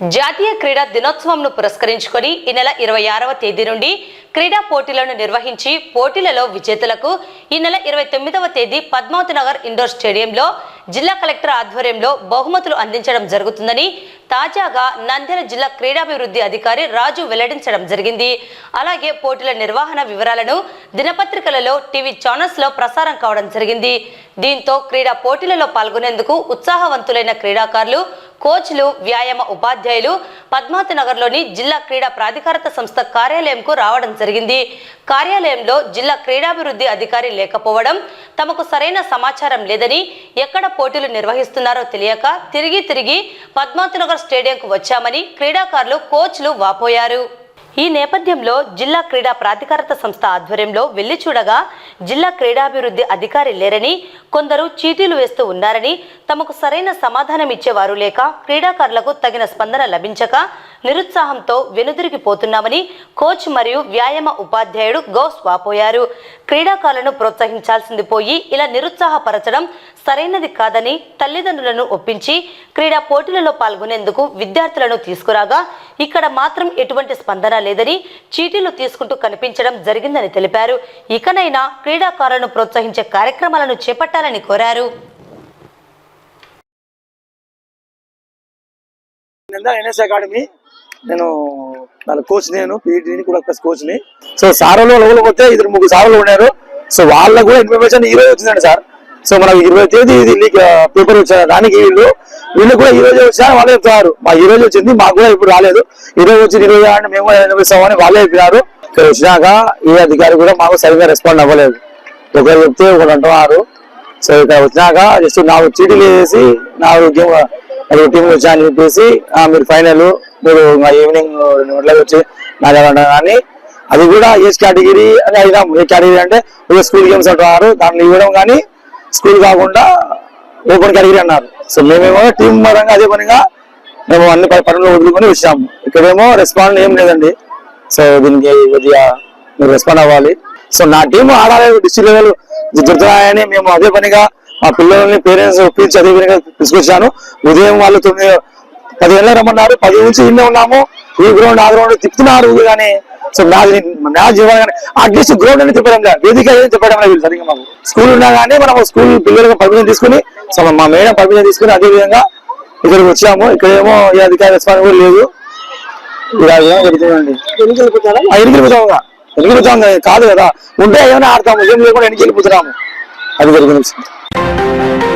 జాతీయ క్రీడా దినోత్సవంను పురస్కరించుకొని ఈ నెల ఇరవై ఆరవ తేదీ నుండి క్రీడా పోటీలను నిర్వహించి పోటీలలో విజేతలకు ఈ నెల ఇరవై తొమ్మిదవ తేదీ పద్మావతి నగర్ ఇండోర్ స్టేడియంలో జిల్లా కలెక్టర్ ఆధ్వర్యంలో బహుమతులు అందించడం జరుగుతుందని తాజాగా నంద్యాల జిల్లా క్రీడాభివృద్ధి అధికారి రాజు వెల్లడించడం జరిగింది. అలాగే పోటీల నిర్వహణ వివరాలను దినపత్రికలలో టీవీ ఛానల్స్లో ప్రసారం కావడం జరిగింది. దీంతో క్రీడా పోటీలలో పాల్గొనేందుకు ఉత్సాహవంతులైన క్రీడాకారులు కోచ్లు వ్యాయామ ఉపాధ్యాయులు పద్మావతి నగర్లోని జిల్లా క్రీడా ప్రాధికారత సంస్థ కార్యాలయంకు రావడం జరిగింది. కార్యాలయంలో జిల్లా క్రీడాభివృద్ధి అధికారి లేకపోవడం తమకు సరైన సమాచారం లేదని ఎక్కడ పోటీలు నిర్వహిస్తున్నారో తెలియక తిరిగి తిరిగి పద్మావతి నగర్ స్టేడియంకు వచ్చామని క్రీడాకారులు కోచ్లు వాపోయారు. ఈ నేపథ్యంలో జిల్లా క్రీడా ప్రాధికారత సంస్థ ఆధ్వర్యంలో వెళ్ళి చూడగా జిల్లా క్రీడాభివృద్ధి అధికారి లేరని కొందరు చీటీలు వేస్తూ ఉన్నారని తమకు సరైన సమాధానం ఇచ్చేవారు లేక క్రీడాకారులకు తగిన స్పందన లభించక నిరుత్సాహంతో వెనుదిరిగిపోతున్నామని కోచ్ మరియు వ్యాయామ ఉపాధ్యాయుడు గౌస్ వాపోయారు. క్రీడాకారులను ప్రోత్సహించాల్సింది పోయి ఇలా నిరుత్సాహపరచడం సరైనది కాదని తల్లిదండ్రులను ఒప్పించి క్రీడా పోటీలలో పాల్గొనేందుకు విద్యార్థులను తీసుకురాగా ఇక్కడ మాత్రం ఎటువంటి స్పందన లేదని చీటీలు తీసుకుంటూ కనిపించడం జరిగిందని తెలిపారు. ఇకనైనా క్రీడాకారులను ప్రోత్సహించే కార్యక్రమాలను చేపట్టాలని కోరారు. NS academy. నేను దాని కోచ్ నేను పీఈటీని కూడా ప్లస్ కోచ్ని సో సార్లు లోపల పోతే ఇద్దరు ముగ్గురు సార్లు ఉన్నారు. సో వాళ్ళకు కూడా ఇన్ఫర్మేషన్ ఈ రోజు వచ్చిందండి సార్. సో మనకి ఇరవై తేదీ ఇది లీక్ uh, పేపర్ వచ్చారు దానికి వీళ్ళు వీళ్ళు కూడా ఈ రోజు వచ్చా వాళ్ళే చెప్తున్నారు మా ఈ రోజు వచ్చింది మాకు కూడా ఇప్పుడు రాలేదు. ఈ రోజు వచ్చి ఇరవై మేము కూడా వాళ్ళే చెప్పినారు. ఇక్కడ వచ్చినాక ఏ అధికారి కూడా మాకు సరిగ్గా రెస్పాండ్ అవ్వలేదు. ఒకరు చెప్తే ఒకరు అంటున్నారు. సో ఇక్కడ వచ్చినాక జస్ట్ నాకు చీటీలు వేసి నాకు గేమ్ నాలుగు టీంలు వచ్చాయని చెప్పేసి మీరు ఫైనల్ మీరు ఈవినింగ్ రెండు గంటలకు వచ్చి నాలుగు కానీ అది కూడా ఏజ్ కేటగిరీ అని అయినాం ఏ కేటగిరీ అంటే ఒక స్కూల్ గేమ్స్ అంటున్నారు. దాంట్లో ఇవ్వడం కానీ స్కూల్ కాకుండా ఓపెన్ అడిగి అన్నారు సో మేమేమో టీం పరంగా అదే పనిగా మేము అన్ని పనులు వదులుకొని వచ్చాము. ఇక్కడేమో రెస్పాండ్ ఏం లేదండి. సో దీనికి కొద్దిగా మీరు రెస్పాండ్ అవ్వాలి. సో నా టీం ఆడాలి డిస్ట్రిక్ట్ లెవెల్ జరుగుతున్నాయని మేము అదే పనిగా మా పిల్లల్ని పేరెంట్స్ ఒప్పించి అదే పనిగా తీసుకొచ్చాను. ఉదయం వాళ్ళు తొమ్మిది పది గంటలకు రమ్మన్నారు. పది నుంచి ఇన్నే ఉన్నాము. ఈ గ్రౌండ్ ఆ గ్రౌండ్ తిప్పుతున్నారు కానీ సో మ్యాచ్ మ్యాచ్ ఇవ్వాలి కానీ అట్లీస్ట్ గ్రౌండ్ అని తిప్పడం లేదు. వేదిక ఏం చెప్పడం లేదు సరిగ్గా మాకు. స్కూల్ ఉన్నా కానీ మనం స్కూల్ పిల్లలకు పర్మిషన్ తీసుకుని సో మా మేడం పర్మిషన్ తీసుకుని అదే విధంగా ఇక్కడికి వచ్చాము. ఇక్కడేమో ఏ అధికార రెస్పాన్స్ కూడా లేదు. ఇలా ఏమో జరుగుతుందండి. ఆ, ఎనికి వెళ్ళిపోతాము ఇంకా. ఎనికి వెళ్ళిపోతాం కదా, కాదు. ఉంటే ఏమైనా ఆడతాము. ఏం లేకుండా ఎనికి వెళ్ళిపోతున్నాము అది జరిగింది